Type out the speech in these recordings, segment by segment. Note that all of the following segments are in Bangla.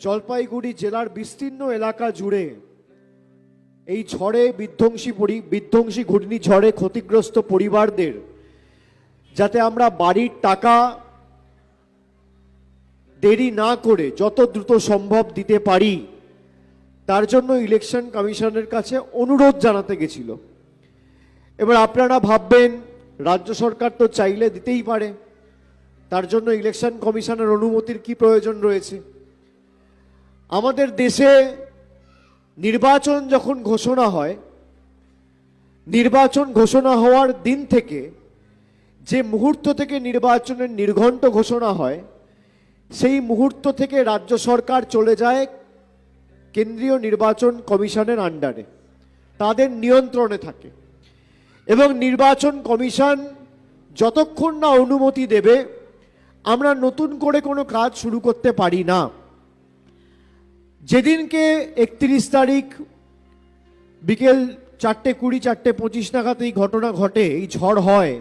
জলপাইগুড়ি জেলার বিস্তীর্ণ এলাকা জুড়ে এই ঝড়ে বিধ্বংসী পরি, বিধ্বংসী ঘূর্ণি ঝড়ে ক্ষতিগ্রস্ত পরিবারদের, যাতে আমরা বাড়ির টাকা দেরি না করে যত দ্রুত সম্ভব দিতে পারি, তার জন্য ইলেকশন কমিশনের কাছে অনুরোধ জানাতে গেছিল। এবার আপনারা ভাববেন রাজ্য সরকার তো চাইলে দিতেই পারে। তার জন্য ইলেকশন কমিশনের অনুমতির কি প্রয়োজন রয়েছে? আমাদের দেশে নির্বাচন যখন ঘোষণা হয়, নির্বাচন ঘোষণা হওয়ার দিন থেকে যে মুহূর্ত থেকে নির্বাচনের নির্ঘণ্ট ঘোষণা হয়, সেই মুহূর্ত থেকে রাজ্য সরকার চলে যায় কেন্দ্রীয় নির্বাচন কমিশনের আন্ডারে তাদের নিয়ন্ত্রণে থাকে। এবং নির্বাচন কমিশন যতক্ষণ না অনুমতি দেবে, আমরা নতুন করে কোনো কাজ শুরু করতে পারি না। যেদিনকে একত্রিশ তারিখ বিকেল চারটে কুড়ি, চারটে পঁচিশ নাগাদ এই ঘটনা ঘটে, এই ঝড় হয়,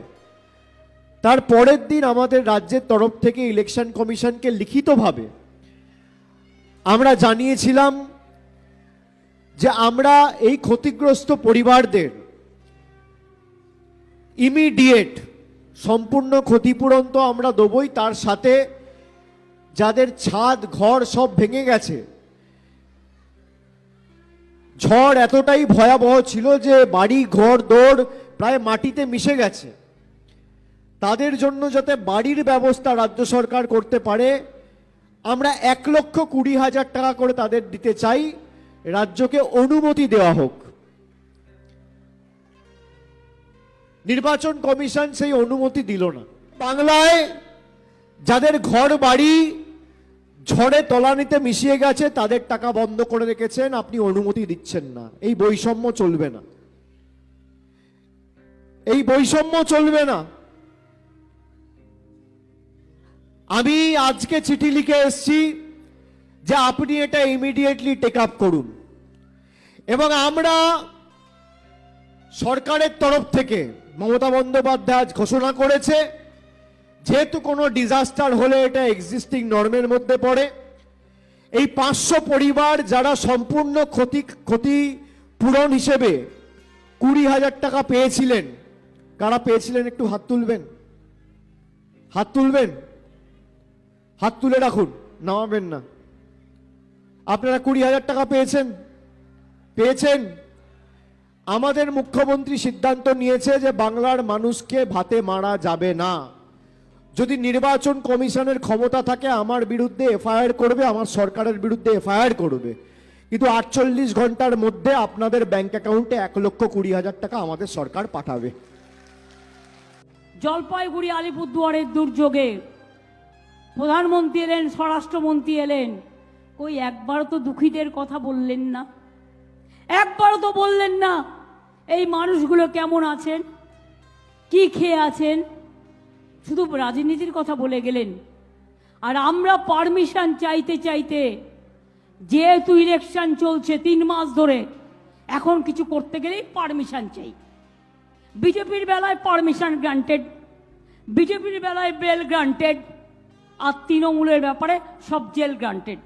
তার পরের দিন আমাদের রাজ্যের তরফ থেকে ইলেকশন কমিশনকে লিখিতভাবে আমরা জানিয়েছিলাম যে আমরা এই ক্ষতিগ্রস্ত পরিবারদের ইমিডিয়েট সম্পূর্ণ ক্ষতিপূরণ তো আমরা দেবই, তার সাথে যাদের ছাদ, ঘর সব ভেঙে গেছে। ঝড় এতটাই ভয়াবহ ছিল যে বাড়ি, ঘর দৌড় প্রায় মাটিতে মিশে গেছে। তাদের জন্য যাতে বাড়ির ব্যবস্থা রাজ্য সরকার করতে পারে, আমরা এক লক্ষ কুড়ি হাজার টাকা করে তাদের দিতে চাই। রাজ্যকে অনুমতি দেওয়া হোক। নির্বাচন কমিশন সেই অনুমতি দিল না। বাংলায় যাদের ঘর বাড়ি ঝড়ে তলানিতে মিশিয়ে গেছে, তাদের টাকা বন্ধ করে রেখেছেন, আপনি অনুমতি দিচ্ছেন না। এই বৈষম্য চলবে না। এই বৈষম্য চলবে না। আমি আজকে চিঠি লিখে এসেছি যে আপনি এটা ইমিডিয়েটলি টেক আপ করুন। এবং আমরা সরকারের তরফ থেকে মমতা বন্দ্যোপাধ্যায় আজ ঘোষণা করেছে, যেহেতু কোনো ডিজাস্টার হলে এটা এক্সিস্টিং নর্মের মধ্যে পড়ে, এই পাঁচশো পরিবার যারা সম্পূর্ণ ক্ষতি ক্ষতি পূরণ হিসেবে কুড়ি হাজার টাকা পেয়েছিলেন, কারা পেয়েছিলেন একটু হাত তুলবেন? হাত তুলবেন? হাত তুলে রাখুন, নামাবেন না। আপনারা কুড়ি হাজার টাকা পেয়েছেন? পেয়েছেন? আমাদের মুখ্যমন্ত্রী সিদ্ধান্ত নিয়েছে যে বাংলার মানুষকে ভাতে মারা যাবে না। যদি নির্বাচন কমিশনের ক্ষমতা থাকে, আমার বিরুদ্ধে এফআইআর করবে, আমার সরকারের বিরুদ্ধে এফআইআর করবে। কিন্তু আটচল্লিশ ঘণ্টার মধ্যে আপনাদের ব্যাংক অ্যাকাউন্টে এক লক্ষ কুড়ি হাজার টাকা আমাদের সরকার পাঠাবে। জলপাইগুড়ি, আলিপুরদুয়ারের দুর্যোগে প্রধানমন্ত্রী এলেন, স্বরাষ্ট্রমন্ত্রী এলেন। কই, একবারও তো দুঃখীদের কথা বললেন না। একবারও তো বললেন না, এই মানুষগুলো কেমন আছেন? কি খেয়ে আছেন? শুধু রাজনীতির কথা বলে গেলেন। আর আমরা পারমিশন চাইতে চাইতে, যেহেতু ইলেকশন চলছে তিন মাস ধরে, এখন কিছু করতে গেলেই পারমিশন চাই। বিজেপির বেলায় পারমিশন গ্রান্টেড বিজেপির বেলায় বেল গ্রান্টেড আর তৃণমূলের ব্যাপারে সব জেল গ্রান্টেড